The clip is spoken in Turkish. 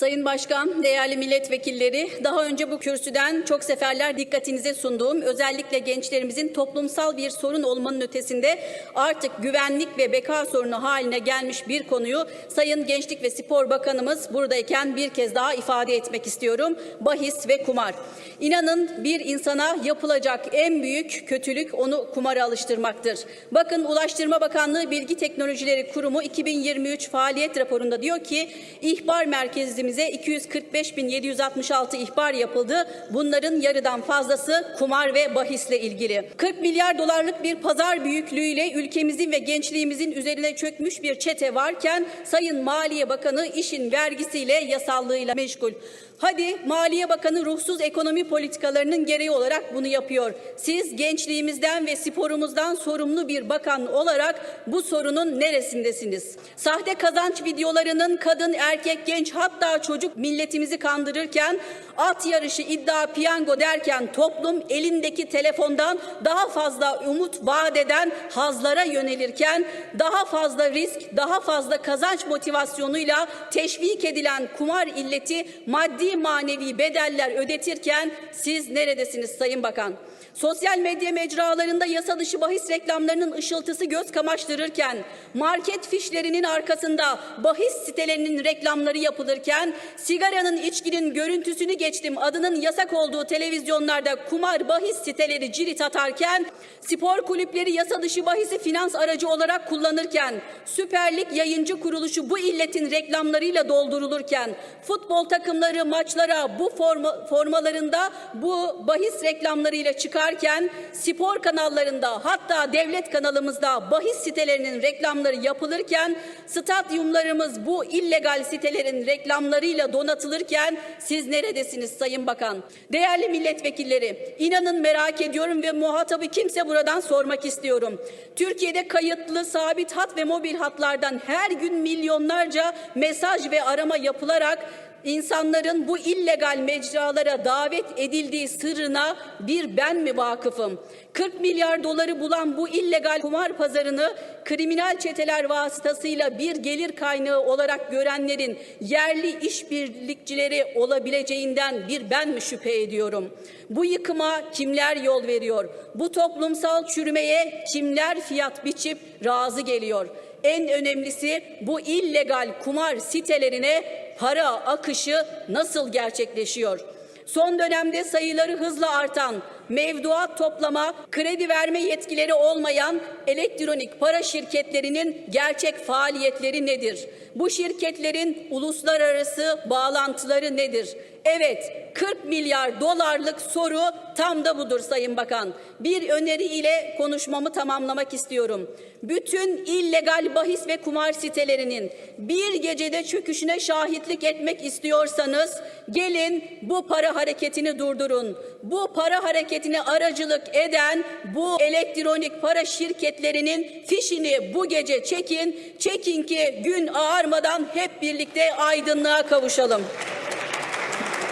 Sayın Başkan, değerli milletvekilleri, daha önce bu kürsüden çok seferler dikkatinize sunduğum özellikle gençlerimizin toplumsal bir sorun olmanın ötesinde artık güvenlik ve beka sorunu haline gelmiş bir konuyu Sayın Gençlik ve Spor Bakanımız buradayken bir kez daha ifade etmek istiyorum. Bahis ve kumar. İnanın bir insana yapılacak en büyük kötülük onu kumara alıştırmaktır. Bakın Ulaştırma Bakanlığı Bilgi Teknolojileri Kurumu 2023 faaliyet raporunda diyor ki ihbar merkezimize 245.766 ihbar yapıldı. Bunların yarıdan fazlası kumar ve bahisle ilgili. 40 milyar dolarlık bir pazar büyüklüğüyle ülkemizin ve gençliğimizin üzerine çökmüş bir çete varken Sayın Maliye Bakanı işin vergisiyle yasallığıyla meşgul. Hadi Maliye Bakanı ruhsuz ekonomi politikalarının gereği olarak bunu yapıyor. Siz gençliğimizden ve sporumuzdan sorumlu bir bakan olarak bu sorunun neresindesiniz? Sahte kazanç videolarının kadın, erkek, genç hatta çocuk milletimizi kandırırken at yarışı, iddia, piyango derken toplum elindeki telefondan daha fazla umut vaat eden hazlara yönelirken daha fazla risk, daha fazla kazanç motivasyonuyla teşvik edilen kumar illeti maddi manevi bedeller ödetirken siz neredesiniz Sayın Bakan? Sosyal medya mecralarında yasa dışı bahis reklamlarının ışıltısı göz kamaştırırken, market fişlerinin arkasında bahis sitelerinin reklamları yapılırken, sigaranın, içkinin görüntüsünü geçtim. Adının yasak olduğu televizyonlarda kumar bahis siteleri cirit atarken, spor kulüpleri yasa dışı bahisi finans aracı olarak kullanırken, Süper Lig yayıncı kuruluşu bu illetin reklamlarıyla doldurulurken, futbol takımları maçlara bu forma, formalarında bu bahis reklamlarıyla çıkarken, spor kanallarında hatta devlet kanalımızda bahis sitelerinin reklamları yapılırken, stadyumlarımız bu illegal sitelerin reklamlarıyla donatılırken siz neredesiniz Sayın Bakan? Değerli milletvekilleri, inanın merak ediyorum ve muhatabı kimse buradan sormak istiyorum. Türkiye'de kayıtlı sabit hat ve mobil hatlardan her gün milyonlarca mesaj ve arama yapılarak insanların bu illegal mecralara davet edildiği sırrına bir ben mi vakıfım? 40 milyar doları bulan bu illegal kumar pazarını kriminal çeteler vasıtasıyla bir gelir kaynağı olarak görenlerin yerli işbirlikçileri olabileceğinden bir ben mi şüphe ediyorum? Bu yıkıma kimler yol veriyor? Bu toplumsal çürümeye kimler fiyat biçip razı geliyor? En önemlisi bu illegal kumar sitelerine para akışı nasıl gerçekleşiyor? Son dönemde sayıları hızla artan, mevduat toplama, kredi verme yetkileri olmayan elektronik para şirketlerinin gerçek faaliyetleri nedir? Bu şirketlerin uluslararası bağlantıları nedir? Evet, 40 milyar dolarlık soru tam da budur Sayın Bakan. Bir öneri ile konuşmamı tamamlamak istiyorum. Bütün illegal bahis ve kumar sitelerinin bir gecede çöküşüne şahitlik etmek istiyorsanız gelin bu para hareketini durdurun. Bu para hareketine aracılık eden bu elektronik para şirketlerinin fişini bu gece çekin. Çekin ki gün ağarmadan hep birlikte aydınlığa kavuşalım.